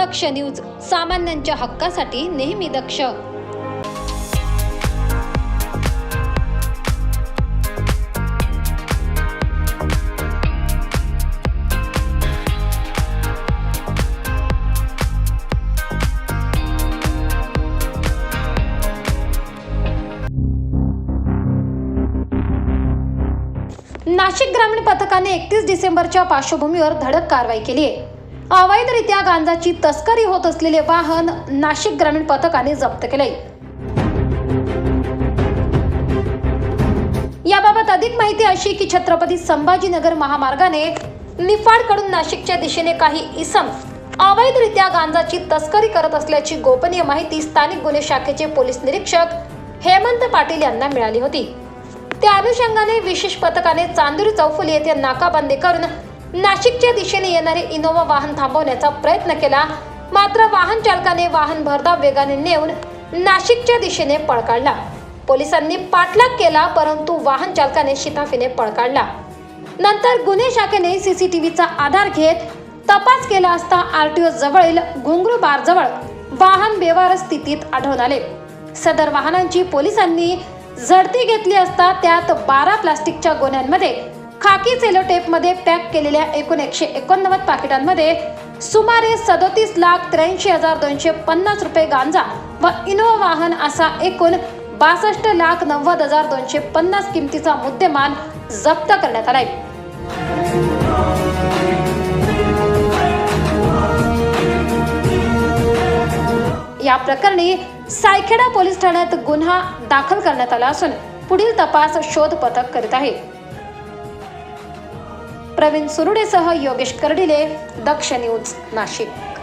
दक्ष news सामान्यांच्या हक्कासाठी नेहमी दक्ष. नाशिक ग्रामीण पथकाने एकतीस डिसेंबरच्या पार्श्वभूमीवर धडक कारवाई केली आहे. अवैधरित्या गांजाची तस्करी होत असलेले वाहन नाशिक ग्रामीण पथकाने जप्त केले. याबाबत अधिक माहिती अशी की छत्रपती संभाजीनगर महामार्गाने निफाडकडून नाशिकच्या दिशेने काही इसम अवैधरित्या गांजाची तस्करी करत असल्याची गोपनीय माहिती स्थानिक गुन्हे शाखेचे पोलीस निरीक्षक हेमंत पाटील यांना मिळाली होती. त्या अनुषंगाने विशेष पथकाने चांदुरी चौफुली येथे नाकाबंदी करून नाशिकच्या दिशेने येणारे इनोवा वाहन थांबवण्याचा प्रयत्न केला. मात्र वाहन चालकाने वाहन भरधाव वेगाने नेऊन नाशिकच्या दिशेने पळ काढला पोलिसांनी पाठलाग केला परंतु वाहन चालकाने शिताफीने पळ काढला नंतर गुन्हे शाखेने सीसीटीव्हीचा आधार घेत तपास केला असता आरटीओ जवळील घुंगरू बार जवळ वाहन बेवार स्थितीत आढळून आले. सदर वाहनांची पोलिसांनी झडती घेतली असता त्यात बारा प्लास्टिकच्या गोण्यांमध्ये खाकी सेलो टेपमध्ये पॅक केलेल्या एकूण एकशे एकोणनव्वद पाकिटांमध्ये सुमारे सदोतीस लाख त्र्याऐंशी हजार दोनशे पन्नास रुपये गांजा व इनोवा वाहन असा एकूण बासष्ट लाख नव्वद हजार दोनशे पन्नास किमतीचा मुद्देमाल जप्त करण्यात आलाय. या प्रकरणी सायखेडा पोलीस ठाण्यात गुन्हा दाखल करण्यात आला असून पुढील तपास शोध पथक करीत आहे. प्रवीण सुरुडेसह योगेश कर्डिले दक्ष न्यूज नाशिक.